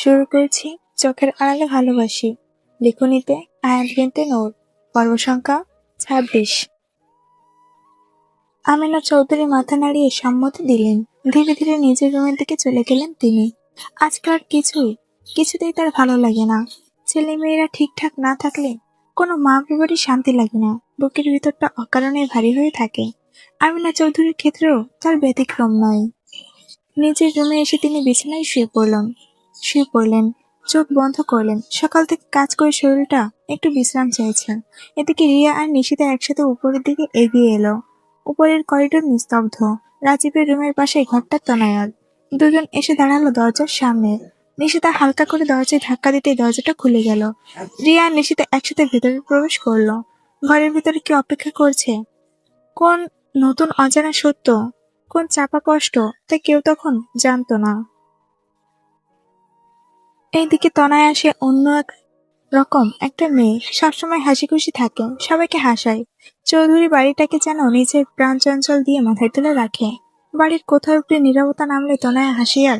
শুরু করেছি চোখের আড়ালে ভালোবাসি। লিখুনিতে আয়াত বিনতে নূর, পর্ব সংখ্যা ছাব্বিশ। আমিনা চৌধুরী মাথা নাড়িয়ে সম্মতি দিলেন। ধীরে ধীরে নিজের রুমের দিকে চলে গেলেন তিনি। আজকাল কিছুই, কিছুতেই তার ভালো লাগে না। ছেলে মেয়েরা ঠিকঠাক না থাকলে কোনো মা বাবারই শান্তি লাগে না। বুকের ভিতরটা অকারণে ভারী হয়ে থাকে। আমিনা চৌধুরীর ক্ষেত্রেও তার ব্যতিক্রম নয়। নিজের রুমে এসে তিনি বিছানায় শুয়ে পড়লেন। শুয়ে পড়লেন, চোখ বন্ধ করলেন। সকাল থেকে কাজ করে শরীরটা একটু বিশ্রাম চাইছেন। এদিকে রিয়া আর নিশিতা একসাথে উপরের দিকে এগিয়ে এলো। উপরের করিডোর নিস্তব্ধ। রাজীবের রুমের পাশে ঘরটা তনায়ার দুজন এসে দাঁড়াল দরজার সামনে। নিশিতা হালকা করে দরজায় ধাক্কা দিতে দরজাটা খুলে গেল। রিয়া আর নিশিতা একসাথে ভেতরে প্রবেশ করল। ঘরের ভেতরে কি অপেক্ষা করছে? কোন নতুন অজানা সত্য? কোন চাপা কষ্ট তা কেউ তখন জানতো না। এইদিকে তনায় আসে অন্য এক রকম একটা মেয়ে। সবসময় হাসি খুশি থাকে, সবাইকে হাসায়। চৌধুরী বাড়িটাকে যেন নিজের প্রাণ চঞ্চল দিয়ে মাথায় তুলে রাখে। বাড়ির কোথাও একটু নিরবতা নামলে তনায় হাসি আর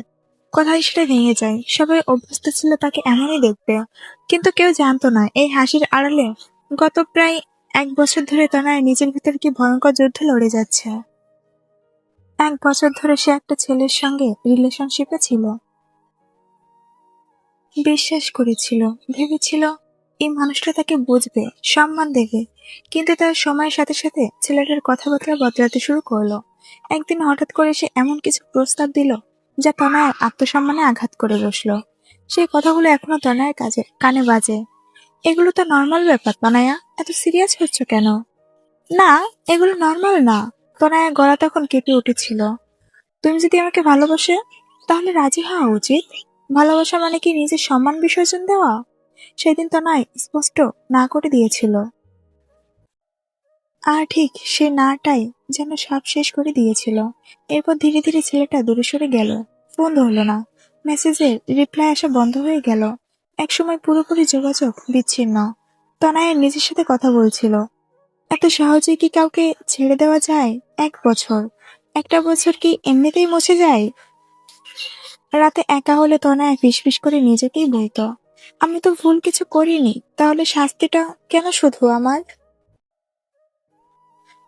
কোথায় সেটা ভেঙে যায়। সবাই অভ্যস্ত ছিল তাকে এমনই দেখবে কিন্তু কেউ জানতো না, এই হাসির আড়ালে গত প্রায় এক বছর ধরে তনায় নিজের ভিতরে কি ভয়ঙ্কর যুদ্ধ লড়ে যাচ্ছে। এক বছর ধরে সে একটা ছেলের সঙ্গে রিলেশনশিপে ছিল। বিশ্বাস করেছিল, ভেবেছিল এই মানুষটা তাকে বুঝবে, সম্মান দেবে। কিন্তু তার সময়ের সাথে সাথে ছেলেটার কথাবার্তা বদলাতে শুরু করল। একদিন হঠাৎ করে সে এমন কিছু প্রস্তাব দিল, যা তনয়ের আত্মসম্মানে আঘাত করে বসল। সেই কথাগুলো এখনও তনয়ের কাজে, কানে বাজে। এগুলো তো নর্মাল ব্যাপার, তনয়া। এত সিরিয়াস হচ্ছ কেন? না, এগুলো নর্মাল না। তনয়া গলা তখন কেঁপে উঠেছিল। তুমি যদি আমাকে ভালোবাসে, তাহলে রাজি হওয়া উচিত। ভালোবাসা মানে কি নিজের সম্মান বিসর্জন দেওয়া? সেদিন তো নয় স্পষ্ট না করে দিয়েছিল। আর ঠিক সে নাটাই যেন সব শেষ করে দিয়েছিল। এরপর ধীরে ধীরে ছেলেটা দূরে সরে গেল। ফোন ধরলো না। মেসেজের রিপ্লাই আসা বন্ধ হয়ে গেল। একসময় পুরোপুরি যোগাযোগ বিচ্ছিন্ন। তনায়ের নিজের সাথে কথা বলছিল। এত সহজে কি কাউকে ছেড়ে দেওয়া যায়? এক বছর। একটা বছর কি এমনিতেই মুছে যায়? রাতে একা হলে তনায় ফিসফিস করে নিজেকেই বলতো। আমি তো ভুল কিছু করিনি, তাহলে শাস্তিটা কেন শুধু আমার?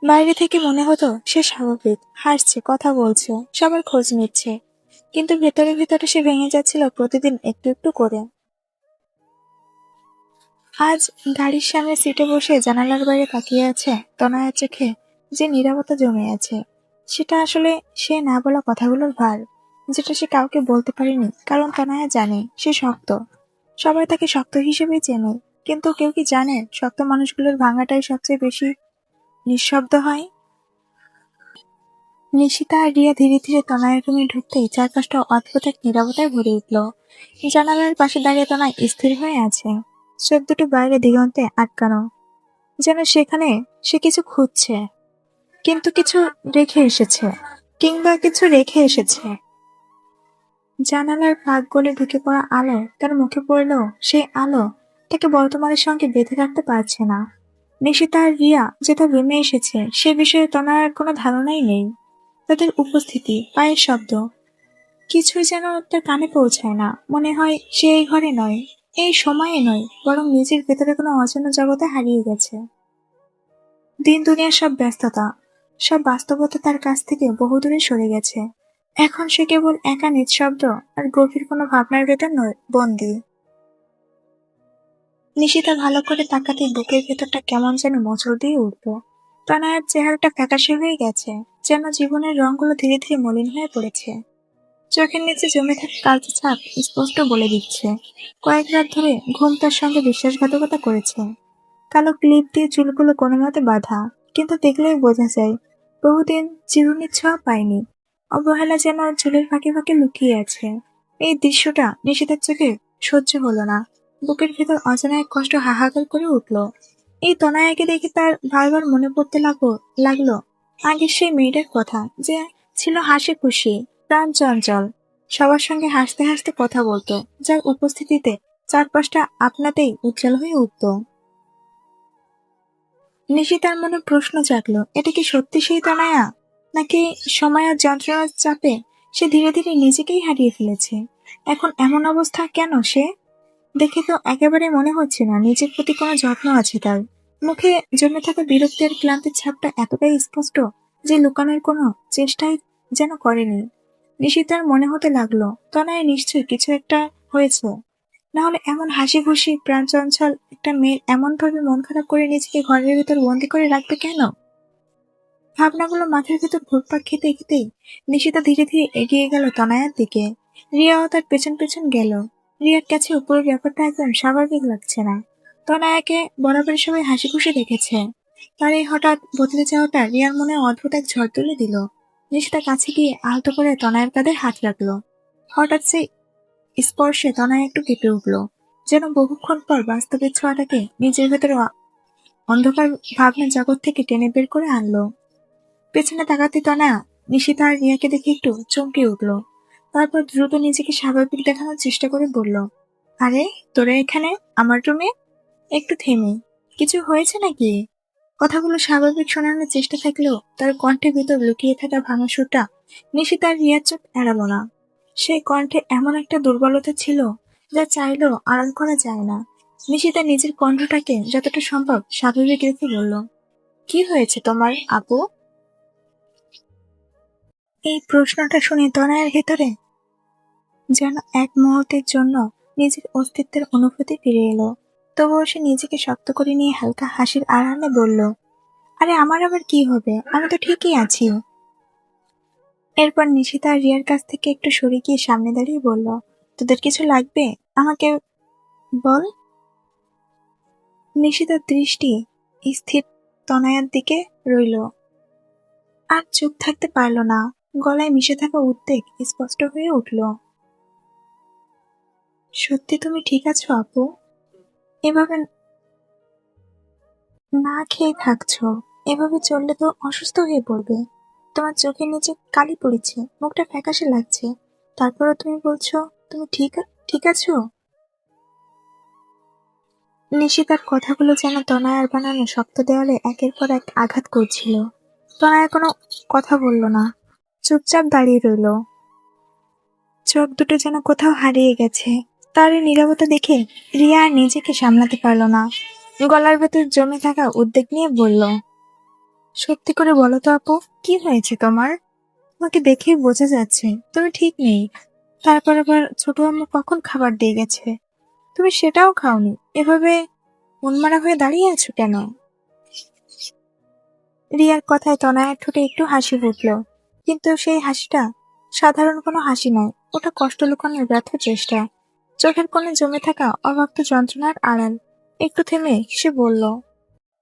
বাইরে থেকে মনে হতো সে স্বাভাবিক, হাসছে, কথা বলছে, সবার খোঁজ নিচ্ছে। কিন্তু ভেতরে ভেতরে সে ভেঙে যাচ্ছিল প্রতিদিন একটু একটু করে। আজ গাড়ির সামনে সিটে বসে জানালার বাইরে তাকিয়ে আছে তনয়ের চোখে যে নিরাপত্তা জমে আছে। সেটা আসলে সে না বলা কথাগুলোর ভার। যেটা সে কাউকে বলতে পারেনি, কারণ তনয়া জানে, সে শক্ত। সবাই তাকে শক্ত হিসেবেই চেনে, কিন্তু কেউ কি জানে শক্ত মানুষগুলোর ভাঙাটাই সবচেয়ে বেশি নিঃশব্দ হয়? নিশিতা আর রিয়া ধীরে ধীরে তনয়ের রুমে ঢুকতেই চারপাশটা অদ্ভুত এক নিরবতায় ভরে উঠল। জানালার পাশে দাঁড়িয়ে তনায় স্থির হয়ে আছে। চোখ দুটো বাইরে দিগন্তে আটকানো। যেন সেখানে সে কিছু খুঁজছে, কিন্তু কিছু রেখে এসেছে, কিংবা কিছু রেখে এসেছে। জানালার ফাঁক গলে ঢুকে পড়া আলো তার মুখে পড়লেও সেই আলো তাকে বর্তমানের সঙ্গে বেঁধে রাখতে পারছে না। নিশিতা আর রিয়া যে তার রুমে এসেছে, সে বিষয়ে তনার কোনো ধারণাই নেই। তাদের উপস্থিতি, পায়ের শব্দ, কিছুই যেন তার কানে পৌঁছায় না। মনে হয় সে এই ঘরে নয়, এই সময়ে নয়, বরং নিজের ভেতরে কোনো অজানা জগতে হারিয়ে গেছে। দিন দুনিয়ার সব ব্যস্ততা, সব বাস্তবতা তার কাছ থেকে বহুদূরে সরে গেছে। এখন সে কেবল একা নিঃশব্দ আর গভীর কোনো ভাবনার ভেতর বন্দি। নিশিতা ভালো করে তাকাতে বুকের ভেতরটা কেমন যেন মোচড় দিয়ে উঠল। তনয়ের চেহারাটা ফ্যাকাশে হয়ে গেছে, যেন জীবনের রঙগুলো ধীরে ধীরে মলিন হয়ে পড়েছে। চোখের নিচে জমে থাকা কালচে ছাপ স্পষ্ট বলে দিচ্ছে। কয়েক রাত ধরে ঘুম তার সঙ্গে বিশ্বাসঘাতকতা করেছে। কালো ক্লিপ দিয়ে চুলগুলো কোনো মতে বাঁধা, কিন্তু দেখলেই বোঝা যায়, বহুদিন চিরুনির ছোঁয়া পায়নি। অবহেলা যেন চুলের ফাঁকে ফাঁকে লুকিয়ে আছে। এই দৃশ্যটা নিষেধের চোখে সহ্য হলো না। বুকের ভেতর অজানা এক কষ্ট হাহাকার করে উঠল। এই তনায়াকে দেখে তার বারবার মনে পড়তে লাগল লাগল আগের সেই মেয়েটার কথা যে ছিল হাসি খুশি, প্রাণ চঞ্চল। সবার সঙ্গে হাসতে হাসতে কথা বলতো, যার উপস্থিতিতে চারপাশটা আপনাতেই উজ্জ্বল হয়ে উঠত। নিশিতার মনে প্রশ্ন জাগলো, এটা কি সত্যি সেই তনায়া? নাকি সময় আর যন্ত্রণার চাপে সে ধীরে ধীরে নিজেকেই হারিয়ে ফেলেছে। এখন এমন অবস্থা কেন সে? দেখে তো একেবারে মনে হচ্ছে না, নিজের প্রতি কোনো যত্ন আছে তার। মুখে জমে থাকা বিরক্তি আর ক্লান্তির ছাপটা এতটাই স্পষ্ট যে লুকানোর কোনো চেষ্টাই যেন করেনি। নিশিতার মনে হতে লাগল, তনয় নিশ্চয়ই কিছু একটা হয়েছে। না হলে এমন হাসি খুশি প্রাণ চঞ্চল একটা মেয়ের এমন ভাবে মন খারাপ করে নিজেকে ঘরের ভিতর বন্দি করে রাখবে কেন? ভাবনাগুলো মাথার ভেতর ঘুরপাক খেতে খেতেই নিশিতা ধীরে ধীরে এগিয়ে গেল তনয়ার দিকে। রিয়াও তার পেছন পেছন গেল। রিয়ার কাছে উপরের ব্যাপারটা একদম স্বাভাবিক লাগছে না। তনায়াকে বরাবর সবাই হাসি খুশি দেখেছে। তার এই হঠাৎ বদলে যাওয়াটা রিয়ার মনে অদ্ভুত এক ঝড় তুলে দিল। নিশিতা কাছে গিয়ে আলতো করে তনায়ের কাদের হাত রাখল। হঠাৎ সেই স্পর্শে তনয় একটু কেঁপে উঠল। যেন বহুক্ষণ পর বাস্তবের ছোঁয়াটাকে নিজের ভেতরে অন্ধকার ভাবনা জগৎ থেকে টেনে বের করে আনলো। পেছনে তাকাতে তনয়া নিশিতা আর রিয়াকে দেখে একটু চমকে উঠল। তারপর দ্রুত নিজেকে স্বাভাবিক দেখানোর চেষ্টা করে বলল, আরে, তোরা এখানে? আমার রুমে? একটু থেমে। কিছু হয়েছে নাকি? কথাগুলো স্বাভাবিক শোনানোর চেষ্টা থাকলেও তার কণ্ঠের ভিতর লুকিয়ে থাকা ভাঙা সুরটা নিশিতা রিয়ার চোখ এড়ালো না। সেই কণ্ঠে এমন একটা দুর্বলতা ছিল যা চাইলেও আড়াল করা যায় না। নিশিতা নিজের কণ্ঠটাকে যতটা সম্ভব স্বাভাবিক রেখে বলল, কি হয়েছে তোমার, আপু? এই প্রশ্নটা শুনে তনয়ের ভেতরে যেন এক মুহূর্তের জন্য নিজের অস্তিত্বের অনুভূতি ফিরে এলো। তবুও সে নিজেকে শক্ত করে নিয়ে হালকা হাসির আড়ালে বলল, আরে, আমার আবার কি হবে? আমি তো ঠিকই আছি। এরপর নিশিতা রিয়ার কাছ থেকে একটু সরে গিয়ে সামনে দাঁড়িয়ে বলল, তোদের কিছু লাগবে? আমাকে বল? নিশিতার দৃষ্টি স্থির তনয়ার দিকে রইল। আর চুপ থাকতে পারল না। গলায় মিশে থাকা উদ্বেগ স্পষ্ট হয়ে উঠল। সত্যি তুমি ঠিক আছো, আপু? এভাবে না খেয়ে থাকছো, এভাবে চললে তো অসুস্থ হয়ে পড়বে। তোমার চোখের নিচে কালি পড়েছে, মুখটা ফ্যাকাশে লাগছে। তারপরও তুমি বলছো, তুমি ঠিক ঠিক আছো? নিশিতার কথাগুলো যেন তনয়ার বানানো শক্ত দেওয়ালে একের পর এক আঘাত করছিল। তনয়া কোনো কথা বলল না। চুপচাপ দাঁড়িয়ে রইল। চোখ দুটো যেন কোথাও হারিয়ে গেছে। তার এই নীরবতা দেখে রিয়া আর নিজেকে সামলাতে পারল না। গলার ভেতর জমে থাকা উদ্বেগ নিয়ে বলল, সত্যি করে বলো তো আপু, কি হয়েছে তোমার? তোমাকে দেখেই বোঝা যাচ্ছে, তুমি ঠিক নেই। তারপর আবার ছোট আম্মু কখন খাবার দিয়ে গেছে? তুমি সেটাও খাওনি, এভাবে মনমারা হয়ে দাঁড়িয়ে আছো কেন? রিয়ার কথায় তনয়ার ঠোঁটে একটু হাসি ফুটল। কিন্তু সেই হাসিটা সাধারণ কোনো হাসি নয়, ওটা কষ্ট লুকানোর ব্যর্থ চেষ্টা। চোখের কোণে জমে থাকা অব্যক্ত যন্ত্রণার আড়াল। একটু থেমে সে বলল,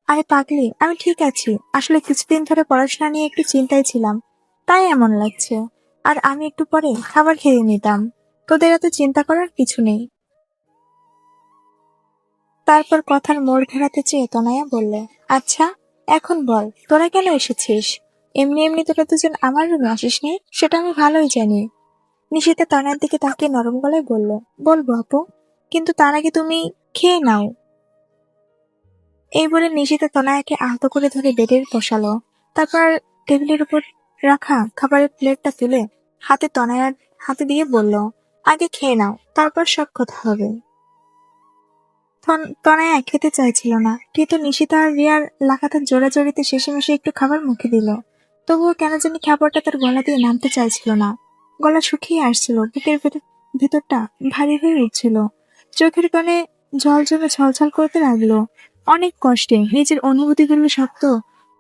আরে পাগলি, আমি ঠিক আছি। আসলে কিছুদিন ধরে পড়াশোনা নিয়ে একটু চিন্তায় ছিলাম। তাই এমন লাগছে। আর আমি একটু পরে খাবার খেয়ে নিতাম। তোদের এত চিন্তা করার কিছু নেই। তারপর কথার মোড় ঘেরাতে চেয়ে তনয়া বলল আচ্ছা এখন বল, তোরা কেন এসেছিস? এমনি এমনি তোরা দুজন আমার রুমে আসিসনি সেটা আমি ভালোই জানি। নিশিতা তনার দিকে তাকিয়ে নরম গলায় বলল, বলব আপু, কিন্তু তার আগে তুমি খেয়ে নাও। এই বলে নিশিতা তনায়াকে আহত করে ধরে বেডের বসালো। তারপর টেবিলের উপর রাখা খাবারের প্লেটটা তুলে হাতে তনায়ার হাতে দিয়ে বলল, আগে খেয়ে নাও, তারপর সব কথা হবে। তন- তনয়া খেতে চাইছিল না। কিন্তু নিশিতা আর রিয়ার লাগাতার জোড়াজড়িতে শেষে মেশে একটু খাবার মুখে দিল। তবুও কেন জানি খাবারটা তার গলা দিয়ে নামতে চাইছিল না। গলা শুকিয়ে আসছিল, বুকের ভেতর, ভেতরটা ভারী হয়ে উঠছিল। চোখের কোণে জল জমে ছলছল করতে লাগল। অনেক কষ্টে নিজের অনুভূতিগুলো শক্ত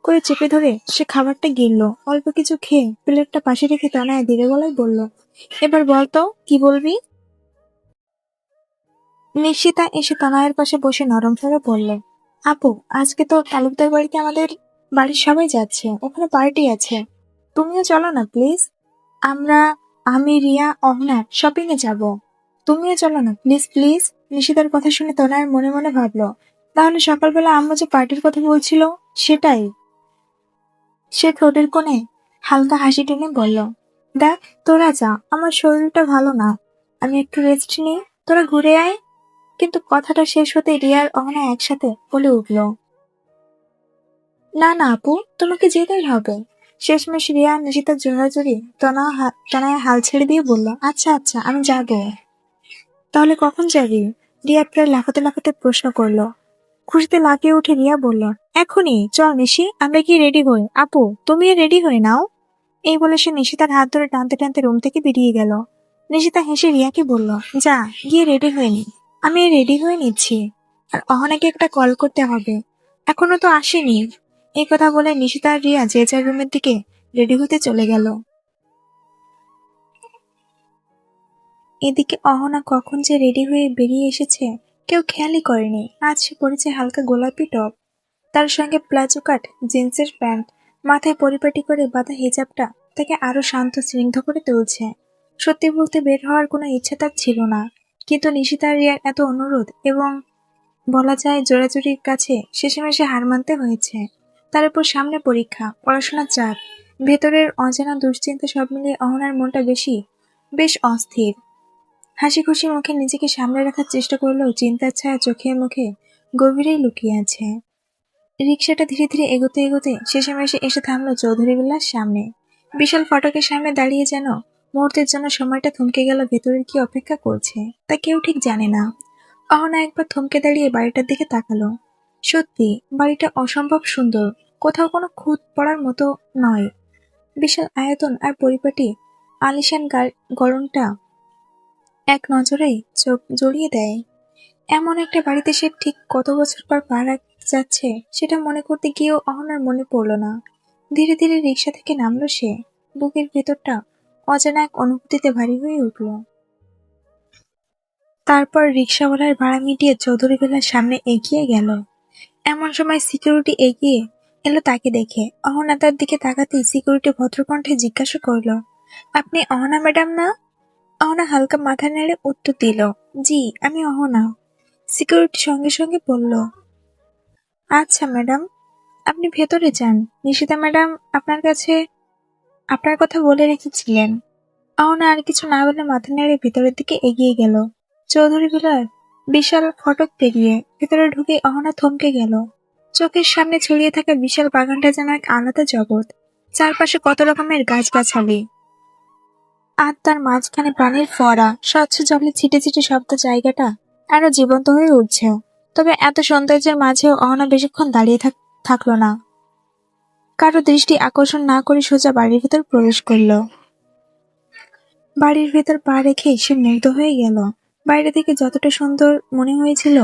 করে চেপে ধরে সে খাবারটা গিললো। অল্প কিছু খেয়ে প্লেটটা পাশে রেখে তনায় ধীরে গলায় বলল, এবার বলতো কি বলবি? নিশিতা এসে তনয়ের পাশে বসে নরম স্বরে বলল, আপু, আজকে তো তালুকদার বাড়িতে আমাদের বাড়ির সবাই যাচ্ছে, ওখানে পার্টি আছে। তুমিও চলো না প্লিজ আমরা, আমি, রিয়া, অহনা শপিং এ যাব। তুমিও চলো না প্লিজ প্লিজ নিশিতার কথা শুনে তনয়ের মনে মনে ভাবলো, তাহলে সকালবেলা আম্মু যে পার্টির কথা বলছিল, সেটাই। সে ঠোঁটের কোণে হালকা হাসি টেনে বলল, দেখ, তোরা যা, আমার শরীরটা ভালো না। আমি একটু রেস্ট নিই, তোরা ঘুরে আয়। কিন্তু কথাটা শেষ হতে রিয়ার অহনা একসাথে বলে উঠল না না, আপু, তোমাকে যেতেই হবে। শেষমেশ রিয়া নিশিতার জোরাজুরি তনা তনয়া হাল ছেড়ে দিয়ে বলল আচ্ছা আচ্ছা আমি যাব। তাহলে কখন যাবি? রিয়া প্রায় লাফাতে লাফাতে প্রশ্ন করল। খুশিতে লাফিয়ে উঠে রিয়া বলল, এখনই, চল নিশি, আমরা কি রেডি হই। আপু তুমি রেডি হয়ে নাও। এই বলে সে নিশিতার হাত ধরে টানতে টানতে রুম থেকে বেরিয়ে গেল। নিশিতা হেসে রিয়াকে বলল, যা, গিয়ে রেডি হয়ে নি। আমি রেডি হয়ে নিচ্ছি। আর অহনাকে একটা কল করতে হবে। এখনও তো আসেনি। এই কথা বলে নিশিতা আর রিয়া যে যার রুমের দিকে রেডি হতে চলে গেল। এদিকে অহনা কখন যে রেডি হয়ে বেরিয়ে এসেছে, কেউ খেয়ালই করেনি। আজ সে পরেছে হালকা গোলাপি টপ, তার সঙ্গে প্লাজো কাট, জিন্সের প্যান্ট, মাথায় পরিপাটি করে বাঁধা হিজাবটা তাকে আরও শান্ত, স্নিগ্ধ করে তুলছে। সত্যি বলতে বের হওয়ার কোনো ইচ্ছা তার ছিল না, কিন্তু নিশিতা রিয়ার এত অনুরোধ এবং বলা যায় জোরাজুরির কাছে শেষেমেশে হার মানতে হয়েছে। তার উপর সামনে পরীক্ষা, পড়াশোনার চাপ। ভেতরের অজানা দুশ্চিন্তা সব মিলিয়ে অহনার মনটা বেশি, বেশ অস্থির। হাসি খুশি মুখে নিজেকে সামলে রাখার চেষ্টা করলেও চিন্তার ছায়া চোখে মুখে গভীরেই লুকিয়ে আছে। রিক্সাটা ধীরে ধীরে এগোতে এগোতে শেষেমেশে এসে থামলো চৌধুরী বিল্লার সামনে। বিশাল ফটকের সামনে দাঁড়িয়ে যেন মুহূর্তের জন্য সময়টা থমকে গেল, ভেতরের কি অপেক্ষা করছে, তা কেউ ঠিক জানে না। অহনা একবার থমকে দাঁড়িয়ে বাড়িটার দিকে তাকালো। সত্যি, বাড়িটা অসম্ভব সুন্দর। কোথাও কোনো খুঁত পড়ার মতো নয়। বিশাল আয়তন আর পরিপাটি, আলিশান গা- গড়নটা এক নজরেই চোখ জড়িয়ে দেয়। এমন একটা বাড়িতে সে ঠিক কত বছর পর পা রাখতে যাচ্ছে, সেটা মনে করতে গিয়েও অহনার মনে পড়ল না। ধীরে ধীরে রিক্সা থেকে নামলো সে। বুকের ভেতরটা অজানা এক অনুভূতিতে ভারী হয়ে উঠল। তারপর রিক্সাওয়ালার ভাড়া মিটিয়ে চৌধুরী বেলার সামনে এগিয়ে গেল। এমন সময় সিকিউরিটি এগিয়ে এলো তাকে দেখে। অহনা তার দিকে তাকাতেই সিকিউরিটি ভদ্রকণ্ঠে জিজ্ঞাসা করল, আপনি অহনা ম্যাডাম না? অহনা হালকা মাথা নেড়ে উত্তর দিল, জি, আমি অহনা। সিকিউরিটি সঙ্গে সঙ্গে বলল আচ্ছা ম্যাডাম, আপনি ভেতরে যান। নিশিতা ম্যাডাম আপনার কাছে আপনার কথা বলে রেখেছিলেন। অহনা আর কিছু না বলে মাথা নেড়ে ভেতরের দিকে এগিয়ে গেল। চৌধুরী বিলার বিশাল ফটক পেরিয়ে ভেতরে ঢুকে অহনা থমকে গেল। চোখের সামনে ছড়িয়ে থাকা বিশাল বাগানটা যেন এক আলাদা জগৎ, চারপাশে কত রকমের গাছগাছালি। আর তার মাঝখানে প্রাণীর ফোয়ারা, স্বচ্ছ জলে ছিটে ছিটে শব্দ জায়গাটা আরও জীবন্ত হয়ে উঠছে। তবে এত সৌন্দর্যের মাঝেও অহনা বেশিক্ষণ দাঁড়িয়ে থাক- থাকল না। কারও দৃষ্টি আকর্ষণ না করে সোজা বাড়ির ভেতর প্রবেশ করল। বাড়ির ভেতর পা রেখে সে মুগ্ধ হয়ে গেল। বাইরে থেকে যতটা সুন্দর মনে হয়েছিল,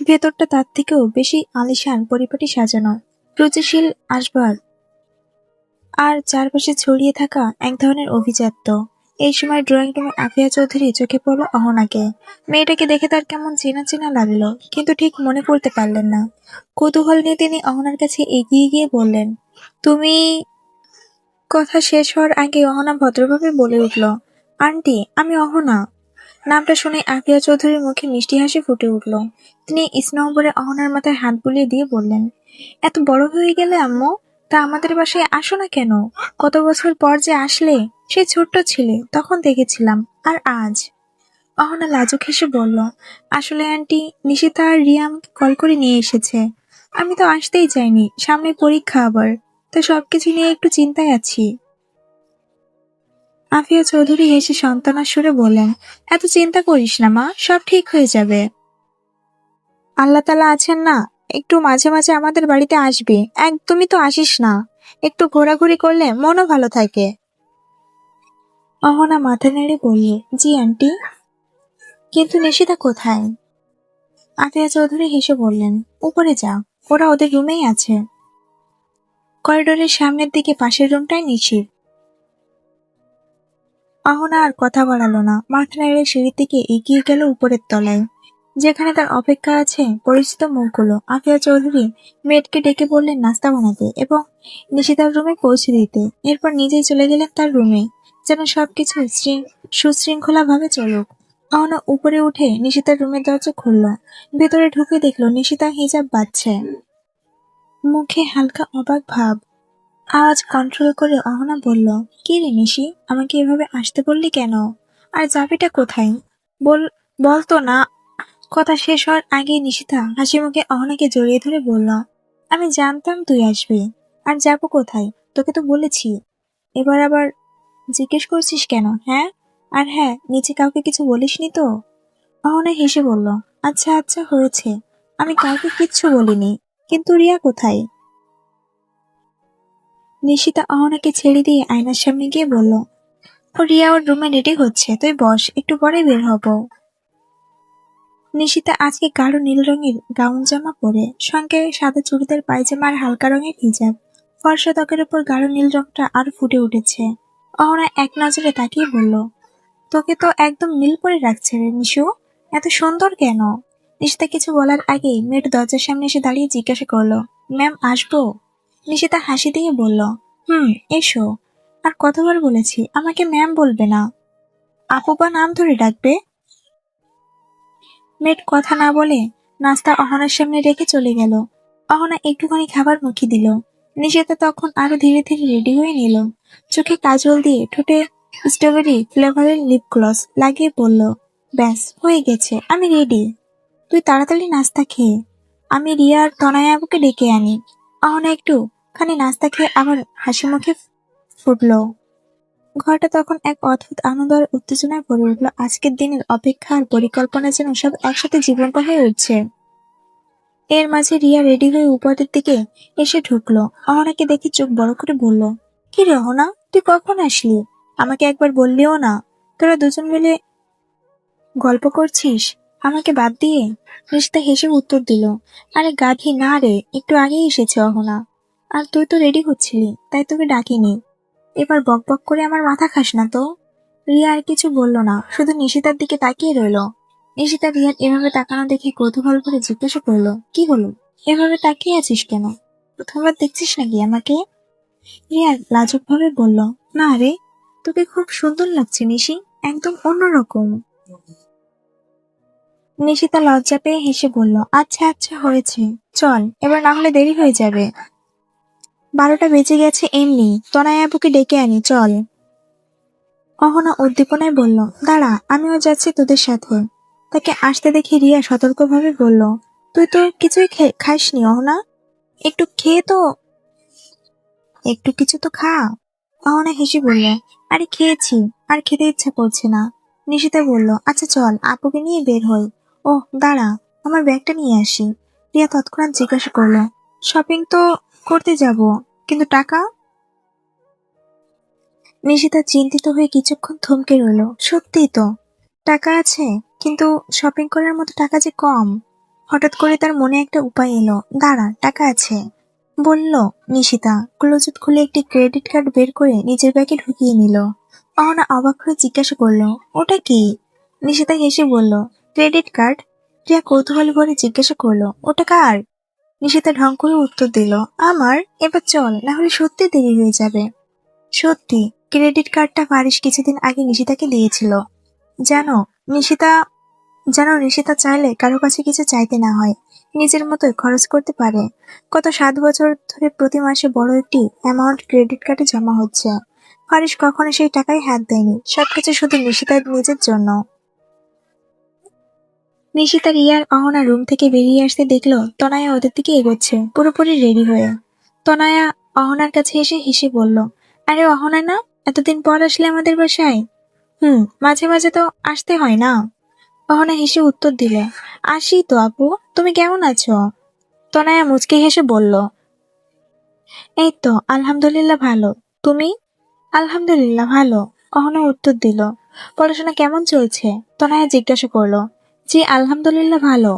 ভেতরটা তার থেকেও বেশি আলিশান, পরিপাটি সাজানো। রুচিশীল আসবাব। আর চারপাশে ছড়িয়ে থাকা এক ধরনের অভিজাত্য। এই সময় ড্রয়িং রুমে আফিয়া চৌধুরী চোখে পড়ল অহনাকে। মেয়েটাকে দেখে তার কেমন চেনা চেনা লাগল, কিন্তু ঠিক মনে করতে পারলেন না। কৌতূহল নিয়ে তিনি অহনার কাছে এগিয়ে গিয়ে বললেন, তুমি কথা শেষ হওয়ার আগে অহনা ভদ্রভাবে বলে উঠল, আন্টি, আমি অহনা। নামটা শুনে আফিয়া চৌধুরীর মুখে মিষ্টি হাসি ফুটে উঠল। তিনি স্নম্বরে অহনার মাথায় হাত বুলিয়ে দিয়ে বললেন, এত বড় হয়ে গেলে আম্মু, তা আমাদের বাসায় আসো না কেন? কত বছর পর যে আসলে সে ছোট্ট ছিলে, তখন দেখেছিলাম, আর আজ। অহনা লাজুক হেসে বলল, আসলে আন্টি, নিশিতা আর রিয়া আমাকে কল করে নিয়ে এসেছে। আমি তো আসতেই চাইনি, সামনে পরীক্ষা আবার। তো সবকিছু নিয়ে একটু চিন্তায় আছি। আফিয়া চৌধুরী হেসে সন্তানার সুরে বললেন, এত চিন্তা করিস না মা, সব ঠিক হয়ে যাবে। আল্লাহ তালা আছেন না, একটু মাঝে মাঝে আমাদের বাড়িতে আসবি, একদমই তো আসিস না। একটু ঘোরাঘুরি করলে মনও ভালো থাকে। অহনা মাথা নেড়ে বলল, জি, আন্টি। কিন্তু নিশিতা কোথায়? আফিয়া চৌধুরী হেসে বললেন, উপরে যা, ওরা ওদের রুমেই আছে। করিডোরের সামনের দিকে পাশের রুমটাই নিশির অহনা আর কথা বাড়ালো না। মাথা নেড়ে সিঁড়ির দিকে এগিয়ে গেল উপরের তলায়। যেখানে তার অপেক্ষা আছে পরিচিত মুখগুলো। আফিয়া চৌধুরী মেয়েটকে ডেকে বললেন, নাস্তা বানাতে। এবং নিশিতার রুমে পৌঁছে দিতে। এরপর নিজেই চলে গেলেন তার রুমে। যেন সবকিছু সুশৃঙ্খলা ভাবে চলুক। অহনা উপরে উঠে নিশিতার রুমের দরজা খুলল। ভেতরে ঢুকে দেখল নিশিতা হিজাব বাঁধছে। মুখে হালকা অবাক ভাব। আওয়াজ কন্ট্রোল করে অহনা বলল, কি রে নিশি, আমাকে এভাবে আসতে বললি কেন? আর যাবেটা কোথায়? বল, বলতো না। কথা শেষ হওয়ার আগে নিশিতা হাসি মুখে অহনাকে জড়িয়ে ধরে বলল, আমি জানতাম তুই আসবি। আর যাব কোথায়? তোকে তো বলেছি। এবার আবার জিজ্ঞেস করছিস কেন হ্যাঁ? আর হ্যাঁ নিচে কাউকে কিছু বলিসনি তো? অহনা হেসে বলল আচ্ছা আচ্ছা হয়েছে। আমি কাউকে কিচ্ছু বলিনি। কিন্তু রিয়া কোথায়? নিশিতা অহনাকে ছেড়ে দিয়ে আয়নার সামনে গিয়ে বলল ও রিয়া, ওর রুমে রেডি হচ্ছে, তুই বস, একটু পরে বের হব। নিশিতা আজকে গাঢ় নীল রঙের গাউন জামা পরে, সঙ্গে সাদা চুড়িদার পায়জামা আর হালকা রঙের হিজাব। ফর্সা ত্বকের উপর গাঢ় নীল রঙটা আর ফুটে উঠেছে। অহনা এক নজরে তাকিয়ে বলল, তোকে তো একদম নীল করে রাখছে রে নিশু, এত সুন্দর কেন? নিশিতা কিছু বলার আগেই মেয়ের দরজার সামনে এসে দাঁড়িয়ে জিজ্ঞাসা করল, ম্যাম, আসব? নিশিতা হাসি দিয়ে বলল, হুম, এসো। আর কতবার বলেছি, আমাকে ম্যাম বলবে না। আপু বা নাম ধরে ডাকবে? মেট কথা না বলে নাস্তা অহনার সামনে রেখে চলে গেল। অহনা একটুখানি খাবার মুখে দিল। নিশিতা তখন আরও ধীরে ধীরে রেডি হয়ে নিল। চোখে কাজল দিয়ে ঠোঁটে স্ট্রবেরি ফ্লেভারের লিপ গ্লস লাগিয়ে বলল, ব্যাস, হয়ে গেছে, আমি রেডি তুই তাড়াতাড়ি নাস্তা খেয়ে, আমি রিয়া আর তনয় আবুকে ডেকে আনি। অহনা একটু খানি নাস্তা খেয়ে আবার হাসি মুখে ফুটলো। ঘরটা তখন এক অদ্ভুত আনন্দ আর উত্তেজনায় ভরে উঠল। আজকের দিনের অপেক্ষা আর পরিকল্পনা যেন সব একসাথে জীবন্ত হয়ে উঠছে। এর মাঝে রিয়া রেডি হয়ে উপরের দিকে এসে ঢুকলো। অহনাকে দেখে চোখ বড় করে বলল, কি রে তুই কখন আসলি? আমাকে একবার বললিও না। তোরা দুজন মিলে গল্প করছিস? আমাকে বাদ দিয়ে? রিস্তা হেসে উত্তর দিল, আরে গাধি না রে, একটু আগেই এসেছে অহনা। আর তুই তো রেডি হচ্ছিলি, তাই তোকে ডাকিনি। এবার বক বক করে আমার মাথা খাস না তো। রিয়া আর কিছু বলল না, শুধু নিশিতার দিকে তাকিয়ে রইল। নিশিতা রিয়ার এভাবে তাকানো দেখে কৌতূহল করে জিজ্ঞাসা করল, কি হলো? এভাবে তাকিয়ে আছিস কেন? প্রথমবার দেখছিস নাকি আমাকে? রিয়া লাজুক ভাবে বলল, না রে, তোকে খুব সুন্দর লাগছে নিশি, একদম অন্যরকম। নিশিতা লজ্জা পেয়ে হেসে বলল আচ্ছা আচ্ছা হয়েছে। চল, এবার না হলে দেরি হয়ে যাবে। বারোটা বেজে গেছে এমনি। তনায় আপুকে ডেকে আনি, চল। অহনা উদ্দীপনায় বলল, দাঁড়া, আমিও যাচ্ছি তোদের সাথে। তাকে আসতে দেখে রিয়া সতর্কভাবে বলল, তুই তো কিছুই খাসনি, অহনা? একটু খেয়ে তো, একটু কিছু তো খা। অহনা হেসে বলল, আরে খেয়েছি, আর খেতে ইচ্ছা করছে না। নিশিতা বলল আচ্ছা চল, আপুকে নিয়ে বের হই। ও দাঁড়া, আমার ব্যাগটা নিয়ে আসি। রিয়া তৎক্ষণাৎ জিজ্ঞাসা করল, শপিং তো করতে যাব? কিন্তু টাকা? নিশিতা চিন্তিত হয়ে কিছুক্ষণ থমকে রইল। সত্যিই তো, টাকা আছে, কিন্তু শপিং করার মতো টাকা যে কম। হঠাৎ করে তার মনে একটা উপায় এলো। দাঁড়া, টাকা আছে। বলল, নিশিতা, ক্লোজেট খুলে একটি ক্রেডিট কার্ড বের করে নিজের ব্যাগে ঢুকিয়ে নিল। অহনা অবাক হয়ে জিজ্ঞাসা করল, ওটা কি? নিশিতা হেসে বলল, ক্রেডিট কার্ড? রিয়া কৌতূহল ভরে জিজ্ঞাসা করল, ওটা কার? নিশিতা ঢং করে উত্তর দিল, আমার? এবার চল, না হলে সত্যি দেরি হয়ে যাবে। সত্যি, ক্রেডিট কার্ডটা পারিস কিছুদিন আগে নিশিতাকে দিয়েছিল। জানো, নিশিতা জানো, নিশিতা চাইলে কারও কাছে কিছু চাইতে না হয়, নিজের মতোই খরচ করতে পারে। গত সাত বছর ধরে প্রতি মাসে বড় একটি অ্যামাউন্ট ক্রেডিট কার্ডে জমা হচ্ছে। ফারিস কখনো সেই টাকায় হাত দেয়নি, সবকিছু শুধু নিশিতার নিজের জন্য। নিশিতা রিয়ার অহনা রুম থেকে বেরিয়ে আসতে দেখল তনায়া ওদের দিকে এগোচ্ছে, পুরোপুরি রেডি হয়ে। তনায়া অহনার কাছে এসে হেসে বলল, আরে অহনা না, এতদিন পর আসলে আমাদের বাসায়? হুম, মাঝে মাঝে তো আসতে হয় না। অহনা হেসে উত্তর দিলে, আসি তো আপু, তুমি কেমন আছো? তনায়া মুচকে হেসে বলল, এই তো, আলহামদুলিল্লাহ ভালো। তুমি? আলহামদুলিল্লাহ ভালো, অহনা উত্তর দিল, পড়াশোনা কেমন চলছে? তনায়া জিজ্ঞাসা করল জি আলহামদুলিল্লাহ ভালো।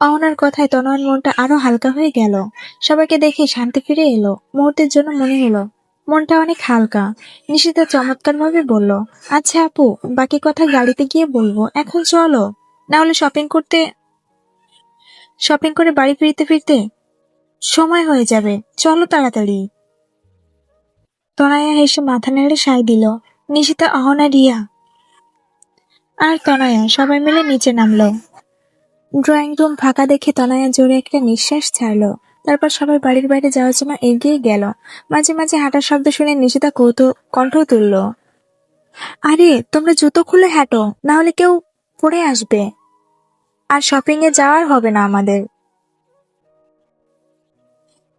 অহনার কথায় তনয়ের মনটা আরও হালকা হয়ে গেল। সবাইকে দেখে শান্তি ফিরে এলো। মুহূর্তের জন্য মনে হলো, মনটা অনেক হালকা। নিশিতা চমৎকার ভাবে বলল আচ্ছা আপু, বাকি কথা গাড়িতে গিয়ে বলব। এখন চলো। না হলে শপিং করতে শপিং করে বাড়ি ফিরতে ফিরতে সময় হয়ে যাবে। চলো তাড়াতাড়ি। তনায়া হেসে মাথা নেড়ে সাই দিল। নিশিতা অহনা রিয়া আর তনয়া সবাই মিলে নিচে নামলো। ড্রয়িং রুম ফাঁকা দেখে তনয়া জোরে একটা নিঃশ্বাস ছাড়লো। তারপর সবাই বাড়ির বাইরে যাওয়ার জন্য এগিয়ে গেল। মাঝে মাঝে হাঁটার শব্দ শুনে নিশিতা কৌতু, কণ্ঠ তুলল, আরে, তোমরা জুতো খুলে হাঁটো, না হলে কেউ পড়ে আসবে। আর শপিং এ যাওয়ার হবে না আমাদের।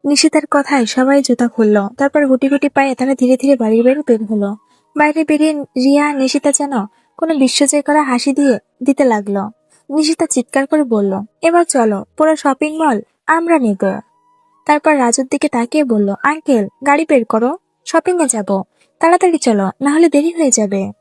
নিশিতার কথায় সবাই জুতা খুললো। তারপর গুটি গুটি পায়ে তারা ধীরে ধীরে বাড়ির বেরো বের হলো। বাইরে বেরিয়ে রিয়া, নিশিতা যেন কোনো বিশ্বজয় করা হাসি দিয়ে দিতে লাগল। নিশিতা চিৎকার করে বলল, এবার চলো, পুরো শপিং মল আমরা নেব। তারপর রাজুর দিকে তাকিয়ে বলল, আঙ্কেল, গাড়ি বের করো শপিং এ যাব। তাড়াতাড়ি চলো না হলে দেরি হয়ে যাবে।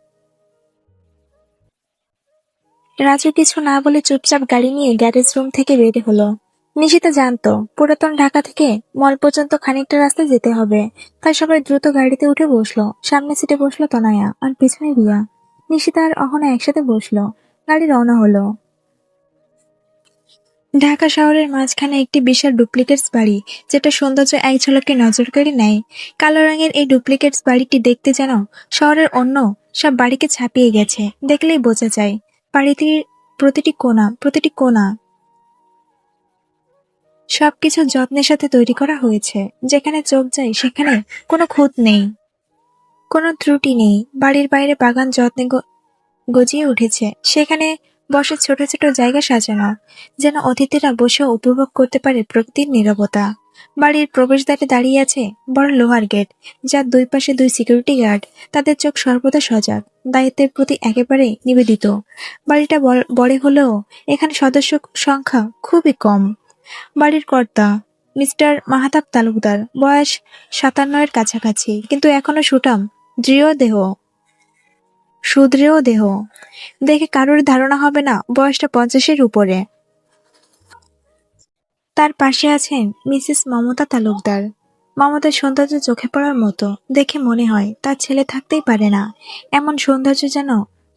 রাজু কিছু না বলে চুপচাপ গাড়ি নিয়ে গ্যারেজ রুম থেকে বের হলো। নিশিতা জানতো, পুরাতন ঢাকা থেকে মল পর্যন্ত খানিকটা রাস্তা যেতে হবে। তাই সবাই দ্রুত গাড়িতে উঠে বসল, সামনে সিটে বসল তনয়া আর পিছনে রিয়া। নিশিতা আর অহনা একসাথে বসল। গাড়ি রওনা হলো। ঢাকা শহরের মাঝখানে একটি বিশাল ডুপ্লিকেটস বাড়ি, যেটা সৌন্দর্য এক ঝলকে নজর নেয়। কালো রঙের এই ডুপ্লিকেটস বাড়িটি দেখতে যেন শহরের অন্য সব বাড়িকে ছাপিয়ে গেছে, দেখলেই বোঝা যায়। বাড়িটির প্রতিটি কোণা প্রতিটি কোণা। সবকিছু যত্নের সাথে তৈরি করা হয়েছে, যেখানে চোখ যায় সেখানে কোনো খুঁত নেই। কোনো ত্রুটি নেই। বাড়ির বাইরে বাগান যত্নে গজিয়ে উঠেছে। সেখানে বসে ছোট ছোট জায়গা সাজানো, যেন অতিথিরা বসে উপভোগ করতে পারে প্রকৃতির নিরবতা। বাড়ির প্রবেশদ্বারে দাঁড়িয়ে আছে বড় লোহার গেট, যার দুই পাশে দুই সিকিউরিটি গার্ড তাদের চোখ সর্বদা সজাগ, দায়িত্বের প্রতি একেবারে নিবেদিত। বাড়িটা বড়- হলেও এখানে সদস্য সংখ্যা খুবই কম। বাড়ির কর্তা, মিস্টার মাহাতাব তালুকদার, বয়স সাতান্নয়ের কাছাকাছি, কিন্তু এখনও সুটাম দৃঢ় দেহ। সুদৃঢ় দেহ। দেখে কারোর ধারণা হবে না বয়সটা পঞ্চাশের উপরে। তার পাশে আছেন মিসেস মমতা তালুকদার। মমতার সৌন্দর্য চোখে পড়ার মতো। দেখে মনে হয় তার ছেলে থাকতেই পারে না। এমন সৌন্দর্য যেন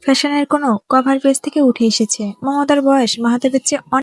ফ্যাশনের কোনো কভার পেজ থেকে উঠে এসেছে। মমতার বয়স মাহাতাবের চেয়ে অনেক